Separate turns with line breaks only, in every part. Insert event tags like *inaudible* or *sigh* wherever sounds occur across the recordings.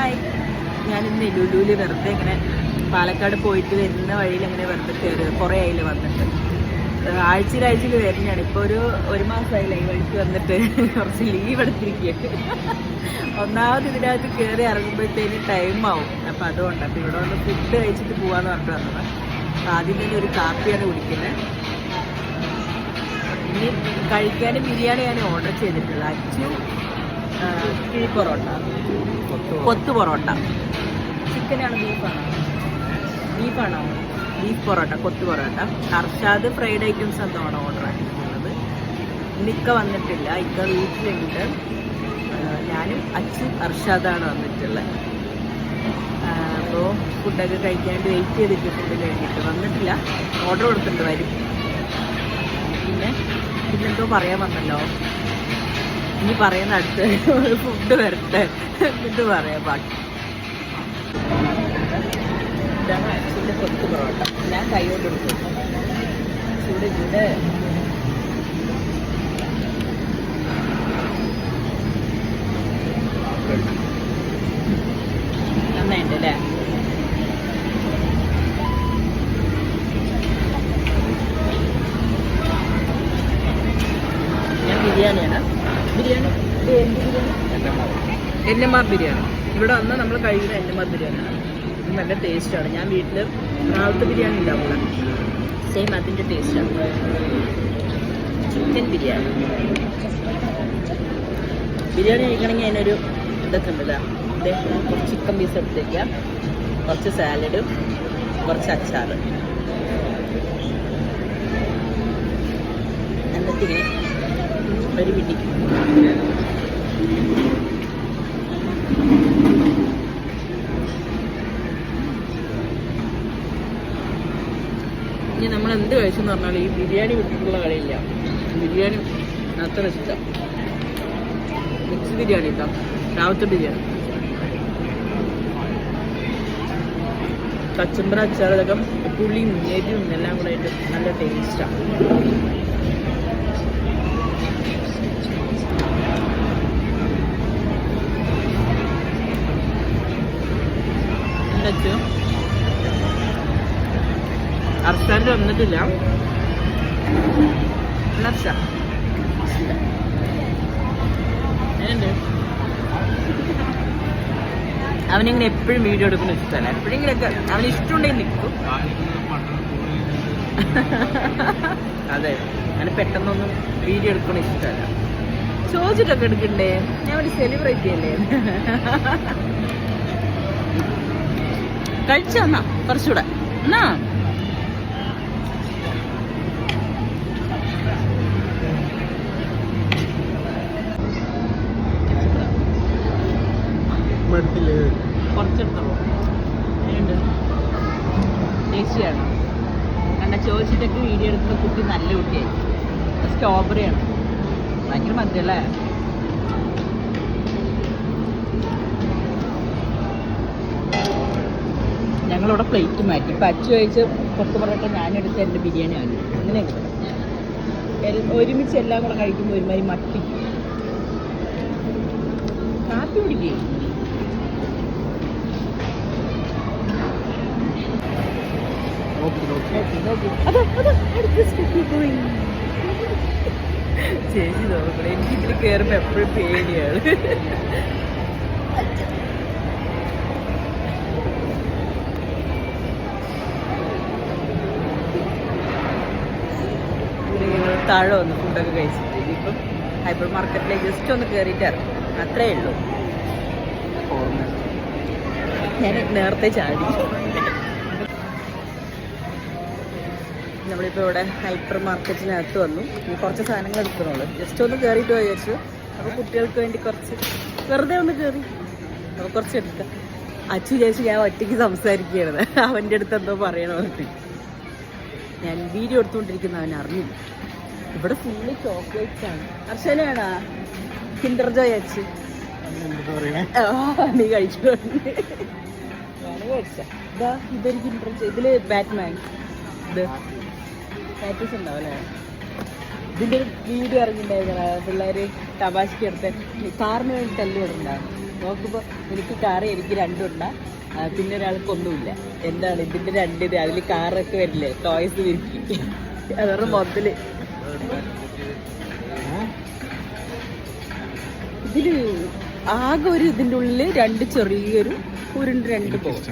Hi ഞാനിന്ന് ലുലുവിൽ വെറുതെ ഇങ്ങനെ പാലക്കാട് പോയിട്ട് വരുന്ന വഴിയിൽ ഇങ്ങനെ വെറുതെ കയറി കുറേ ആയില്ല വന്നിട്ട്. ആഴ്ചയിൽ വരുന്നതാണ്. ഇപ്പോൾ ഒരു ഒരു മാസമായില്ല ഈ വഴിക്ക് വന്നിട്ട്. കുറച്ച് ലീവ് എടുത്തിരിക്കുക ഒന്നാമത് ഇതിനകത്ത് കയറി ഇറങ്ങുമ്പോഴത്തേന് ടൈം ആവും. അപ്പം അതുകൊണ്ട് അപ്പം ഇവിടെ വന്ന് ഫുഡ് കഴിച്ചിട്ട് പോകാമെന്ന് പറഞ്ഞിട്ട് വന്നത്. അപ്പം ആദ്യം തന്നെ ഒരു കാപ്പിയാണ് കുടിക്കുന്നത്. ഇനി കഴിക്കാൻ ബിരിയാണിയാണ് ഓർഡർ ചെയ്തിട്ടുള്ളത്. അച്ചു കിഴി പൊറോട്ട. കൊത്തു പൊറോട്ട. ചിക്കനാണ് ബീഫാണോ ബീഫാണോ ബീഫ് പൊറോട്ട കൊത്തു പൊറോട്ട. അർഷാദ് ഫ്രൈഡ് ഐറ്റംസ് എന്താണ് ഓർഡർ ആക്കിയിട്ടുള്ളത് ഇന്നിക്ക വന്നിട്ടില്ല. ഇക്ക വീട്ടിലുണ്ട്. ഞാനും അച്ഛൻ അർഷാദാണ് വന്നിട്ടുള്ളത്. അപ്പോൾ ഫുഡൊക്കെ കഴിക്കാണ്ട് വെയിറ്റ് ചെയ്തിട്ട് ഫുഡ് കഴിഞ്ഞിട്ട് വന്നിട്ടില്ല. ഓർഡർ കൊടുത്തിട്ടുണ്ട് വരും. പിന്നെ പിന്നെന്തോ പറയാൻ വന്നല്ലോ. ഇനി പറയുന്ന അടുത്ത് ഫുഡ് വരട്ടെ. എന്നിട്ട് പറയാം ബാക്കി. ഇതാണ് അച്ഛന്റെ കൊത്തു ഞാൻ കൈ കൊണ്ട് കൊടുത്തു. ചൂട് ചൂട് നന്നായിട്ട് അല്ലേ ഞാൻ ബിരിയാണിയാണ് biryani? N M R biryani. ഇവിടെ വന്നാൽ നമ്മൾ കഴിക്കുന്ന എൻ എം ആർ ബിരിയാണിയാണ് ഇത് നല്ല ടേസ്റ്റാണ് ഞാൻ വീട്ടിൽ റാവത്ത് ബിരിയാണി ഉണ്ടാവില്ല സെയിം അതിന്റെ ടേസ്റ്റാണ് ചിക്കൻ ബിരിയാണി. ബിരിയാണി കഴിക്കണമെങ്കിൽ അതിനൊരു ഇതൊക്കെ ഉണ്ടല്ലോ ഇതേ കുറച്ച് ചിക്കൻ പീസ് എടുത്തേക്കാം. കുറച്ച് സാലഡും കുറച്ച് അച്ചാറ്. എന്നിട്ടിങ്ങനെ ഒരു കിട്ടി ഇനി നമ്മൾ എന്ത് കഴിച്ചെന്ന് പറഞ്ഞാൽ ഈ ബിരിയാണി വിട്ടിട്ടുള്ള കളിയില്ല. ബിരിയാണി അത്ര ഇഷ്ടം. മിക്സ് ബിരിയാണി ഇട്ടോ രാവിലത്തെ ബിരിയാണി. കച്ചമ്പറ അച്ചാറതൊക്കെ പുളിയും എരിവും എല്ലാം കൂടെ ആയിട്ട് നല്ല ടേസ്റ്റാണ് എന്നുവെച്ചു അർഷാന്റെ വന്നിട്ടില്ല. അവനിങ്ങനെ എപ്പോഴും വീഡിയോ എടുക്കുന്ന ഇഷ്ടമല്ല എപ്പോഴെങ്കിലൊക്കെ അവന് ഇഷ്ടമുണ്ടെങ്കിൽ നിൽക്കും. അതെ. അവന് പെട്ടെന്നൊന്നും വീഡിയോ എടുക്കണ ഇഷ്ടമല്ല. ചോദിച്ചിട്ടൊക്കെ എടുക്കണ്ടേ? ഞാൻ ഒരു സെലിബ്രേറ്റ് ചെയ്യല്ലേ കഴിച്ചു തന്നാ കുറച്ചുകൂടെ. എന്നാ? കുറച്ചെടുത്തോളൂ ടേസ്റ്റിയാണോ കണ്ട ചോദിച്ചിട്ടൊക്കെ വീഡിയോ എടുക്കുന്ന കുട്ടി നല്ല കുട്ടിയായി. സ്ട്രോബെറിയാണ് ഭയങ്കര മധുരല്ലേ? ഞങ്ങളിവിടെ പ്ലേറ്റ് മാറ്റി. ഇപ്പം അച്ചു കഴിച്ച് കൊത്തു പൊറോട്ട ഞാനെടുത്ത് എന്റെ ബിരിയാണി ആണ് അങ്ങനെയൊക്കെ ഒരുമിച്ച് എല്ലാം കൂടെ കഴിക്കുമ്പോൾ ഒരുമാതിരി മട്ടി കാപ്പി കുടിക്കേ? അതാ അതാ അടുത്ത സ്റ്റെപ്പിൽ പോയി. ചേച്ചി നോക്കണേ എനിക്ക് ഇതിൽ കയറുമ്പോൾ എപ്പോഴും പേടിയാണ് ഇവിടെ ഞങ്ങൾ താഴെ വന്ന് ഫുഡൊക്കെ കഴിച്ചിട്ട് ഇനിയിപ്പം ഹൈപ്പർ മാർക്കറ്റിലേക്ക് ജസ്റ്റ് ഒന്ന് കയറിയിട്ട് ഇറങ്ങും. അത്രേ ഉള്ളൂ. ഞാൻ നേരത്തെ ചാടി. നമ്മളിപ്പോൾ ഇവിടെ ഹൈപ്പർ മാർക്കറ്റിനകത്ത് വന്നു കുറച്ച് സാധനങ്ങൾ എടുക്കണുള്ളൂ ജസ്റ്റ് ഒന്ന് കയറിയിട്ട് പോയി വിചാരിച്ചു അപ്പോൾ കുട്ടികൾക്ക് വേണ്ടി കുറച്ച് വെറുതെ ഒന്ന് കയറി അപ്പോൾ കുറച്ച് എടുക്കാം. അച്ഛൻ വിചാരിച്ചു ഞാൻ ഒറ്റയ്ക്ക് സംസാരിക്കുകയാണ്. അവന്റെ അടുത്ത് എന്തോ പറയണമെന്ന് ഞാൻ വീഡിയോ എടുത്തുകൊണ്ടിരിക്കുന്ന അവൻ അറിഞ്ഞില്ല. ഇവിടെ ഫുള്ള് ചോക്ലേറ്റ്സ് ആണ്. അർച്ചനയാണാ കിൻഡർ ജോയ് അച്ചു നീ കഴിച്ച. ഇതാ ഇതൊരു കിൻഡർ ഇതിൽ ബാറ്റ്മാൻ. ഇത് പാറ്റീസ് ഉണ്ടാവും അല്ലേ ഇതിന്റെ ഒരു വീഡിയോ ഇറങ്ങിണ്ടായിരുന്നു പിള്ളേര് തമാശക്ക് എടുത്ത് കാറിന് വേണ്ടി തല്ലുകൊടുണ്ടാകും നോക്കുമ്പോ എനിക്ക് കാറ് എനിക്ക് രണ്ടുണ്ട പിന്നെ ഒരാൾക്കൊന്നുമില്ല എന്താണ് ഇതിന്റെ രണ്ട് ഇത്? അതിൽ കാറൊക്കെ വരില്ലേ? ടോയ്സ് വിരിക്കും. അതവരുടെ മൊത്തത്തിൽ ഇതിൽ ആകെ ഒരു ഇതിന്റെ ഉള്ളിൽ രണ്ട് ചെറിയൊരു ഉരുണ്ട് രണ്ട് പോകും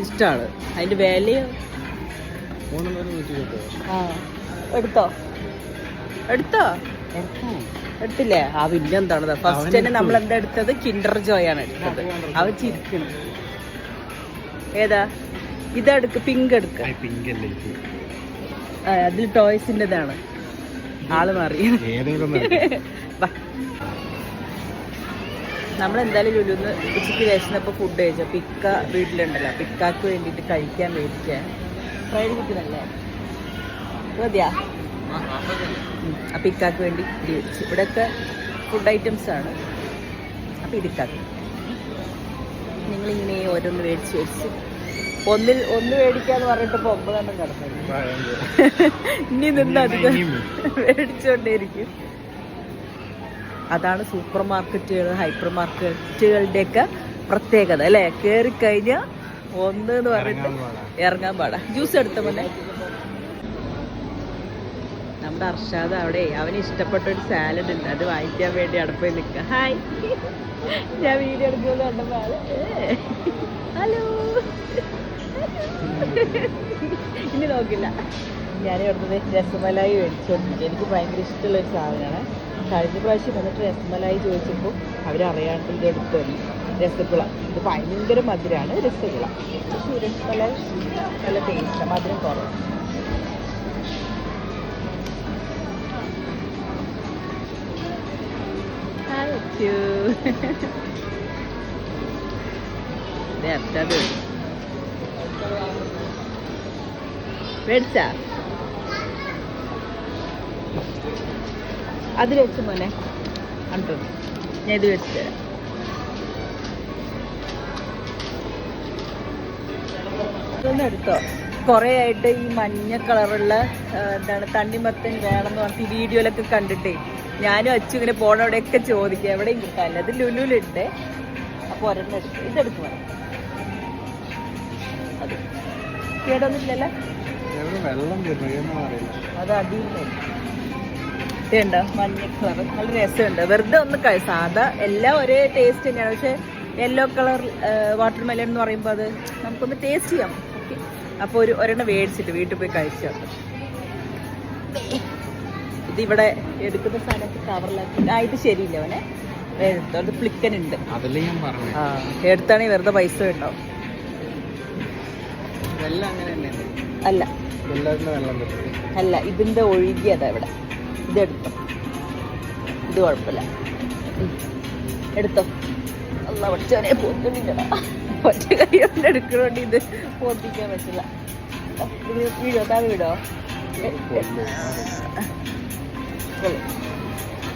ഇഷ്ടമാണ് അതിന്റെ വിലയോ? ആ. എടുത്തോ? എടുത്തോ? എടുത്തില്ലേ? ആ പിന്നെ എന്താണ്? ഫസ്റ്റ് തന്നെ നമ്മൾ എന്താ എടുത്തത്? കിൻഡർ ജോയ് ആണ് എടുത്തത്. അവ ചിരിക്കുന്നു. ഏതാ? ഇതെടുക്ക് പിങ്ക് എടുക്ക. അതിൽ ടോയ്സിന്റെതാണ് ആൾ മാറി. നമ്മളെന്തായാലും ലുലുന്ന് ഉച്ചയ്ക്ക് വിശന്നപ്പോൾ ഫുഡ് കഴിച്ചു. പിക്ക വീട്ടിലുണ്ടല്ലോ. പിക്കാക്ക് വേണ്ടിട്ട് കഴിക്കാൻ മേടിക്കാൻ ഫ്രൈഡ് ചിക്കനല്ലേ മതിയാ? ആ പിക്കാക്ക് വേണ്ടി മേടിച്ചു ഇവിടെയൊക്കെ ഫുഡ് ഐറ്റംസ് ആണ്. അപ്പം ഇതിക്കാക്ക് നിങ്ങളിങ്ങനെ ഓരോന്ന് മേടിച്ച് മേടിച്ച് ഒന്നിൽ ഒന്ന് മേടിക്കാന്ന് പറഞ്ഞിട്ട് ഇപ്പൊ ഒമ്പതെണ്ണം കിടന്നു ഇനി നിന്ന് അധികം മേടിച്ചോണ്ടേരിക്കും അതാണ് സൂപ്പർ മാർക്കറ്റുകൾ ഹൈപ്പർ മാർക്കറ്റുകളുടെയൊക്കെ പ്രത്യേകത അല്ലേ? കയറി കഴിഞ്ഞാൽ ഒന്ന് എന്ന് പറഞ്ഞിട്ട് ഇറങ്ങാൻ പാടാ. ജ്യൂസ് എടുത്ത പോലെ നമ്മുടെ അർഷാദ് അവിടെ അവന് ഇഷ്ടപ്പെട്ട ഒരു സാലഡ് ഉണ്ട്. അത് വാങ്ങിക്കാൻ വേണ്ടി അടുപ്പിൽ നിൽക്കുക ഹായ് ഞാൻ വീഡിയോ എടുക്കുന്നത് കണ്ടപ്പോൾ ഹലോ. ഇനി നോക്കില്ല. ഞാൻ ഇവിടുന്ന് രസമലായി മേടിച്ചോണ്ടിരിക്കും എനിക്ക് ഭയങ്കര ഇഷ്ടമുള്ള ഒരു സാധനമാണ്. കഴിഞ്ഞ പ്രാവശ്യം വന്നിട്ട് രസമലായി ചോദിച്ചപ്പോൾ അവരറിയാണ്ട് ഇത് എടുത്തു രസഗുള. ഇത് ഭയങ്കര മധുരമാണ് രസഗുള. പക്ഷേ രസമലായി നല്ല ടേസ്റ്റാണ് മധുരം കുറവ്. അച്ചു *laughs* ദേ അച്ഛത് മേടിച്ചാ അതിൽ വെച്ച് മോനെ. കണ്ടു? ഞാൻ ഇത് വെച്ച് തരാം. ഇതൊന്നും എടുത്തോ. ആയിട്ട് ഈ മഞ്ഞ കളറുള്ള എന്താണ് തണ്ണിമത്തൻ വേണമെന്ന് പറഞ്ഞിട്ട് ഈ വീഡിയോയിലൊക്കെ കണ്ടിട്ടേ. ഞാനും അച്ചു ഇങ്ങനെ പോണ അവിടെയൊക്കെ ചോദിക്കുക എവിടെയും കിട്ടാനില്ല. അത് ലുലുലുണ്ട്. അപ്പോൾ ഒരെണ്ണം എടുത്ത് ഇതെടുക്കുവാണ് അത്.
വെള്ളം
ഇതുണ്ടോ? മഞ്ഞ കളർ നല്ല രസമുണ്ട്. വെറുതെ ഒന്ന് സാധാ എല്ലാം ഒരേ ടേസ്റ്റ് തന്നെയാണ്. പക്ഷെ യെല്ലോ കളർ വാട്ടർ മെലൺ എന്ന് പറയുമ്പോൾ അത് നമുക്കൊന്ന് ടേസ്റ്റ് ചെയ്യാം. ഓക്കെ അപ്പോൾ ഒരു ഒരെണ്ണം മേടിച്ചിട്ട് വീട്ടിൽ പോയി കഴിച്ചു ഇതിവിടെ എടുക്കുന്ന സാധനത്തിൽ കവറിലാക്കി ആ ഇത് ശരിയില്ല അവനെ. എടുത്തോ അത് ഫ്ലിക്കനുണ്ട് എടുത്താണെങ്കിൽ വെറുതെ പൈസ ഉണ്ടാവും. അല്ല. അല്ല ഇതിന്റെ ഒഴുകിയതാ ഇവിടെ. ഇതെടുത്തോ. ഇത് കുഴപ്പമില്ല. എടുത്തോ. അല്ല പഠിച്ചവനെ പോത്തില്ലടാ ഒറ്റ കൈ കൊണ്ട് എടുക്കണോണ്ട് ഇത് പോത്തിക്കാൻ പറ്റില്ല. വീടോ താ വീടോ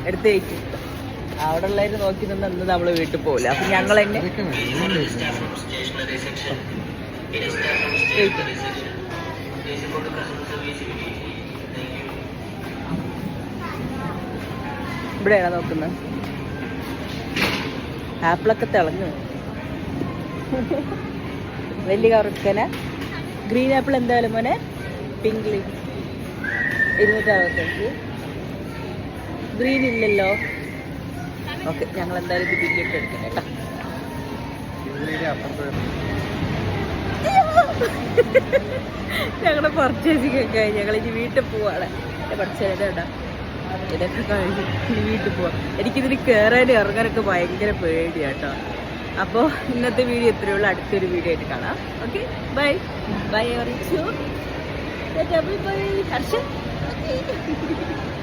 എടുത്തേക്ക് അവിടെ ഉള്ളവര് നോക്കി നിന്ന് നമ്മൾ വീട്ടിൽ പോകില്ല അപ്പൊ ഞങ്ങൾ തന്നെ ഇവിടെയാണോ നോക്കുന്നത്? ആപ്പിളൊക്കെ തിളങ്ങ്. വലിയ കറുക്കന ഗ്രീൻ ആപ്പിൾ എന്തായാലും മോനെ? പിങ്ക് ഇരുന്നൂറ്റി ഗ്രീൻ ഇല്ലല്ലോ. ഓക്കെ ഞങ്ങൾ എന്തായാലും ഇത് ബില്ലിട്ട് എടുക്കാം കേട്ടോ. ഞങ്ങളുടെ പർച്ചേസിങ് ഒക്കെ കഴിഞ്ഞ്. ഞങ്ങൾ ഇനി വീട്ടിൽ പോവാണ്. പഠിച്ചേട്ടാ ഇതൊക്കെ കഴിഞ്ഞ് ഇനി വീട്ടിൽ പോവാം. എനിക്കിതിന് കയറാനും ഇറങ്ങാനൊക്കെ ഭയങ്കര പേടിയാട്ടോ അപ്പോൾ ഇന്നത്തെ വീഡിയോ ഇത്രയേ ഉള്ളൂ. അടുത്തൊരു വീഡിയോ ആയിട്ട് കാണാം. ഓക്കെ ബൈ ബൈ അറിയിച്ചു ബൈ ഹർഷ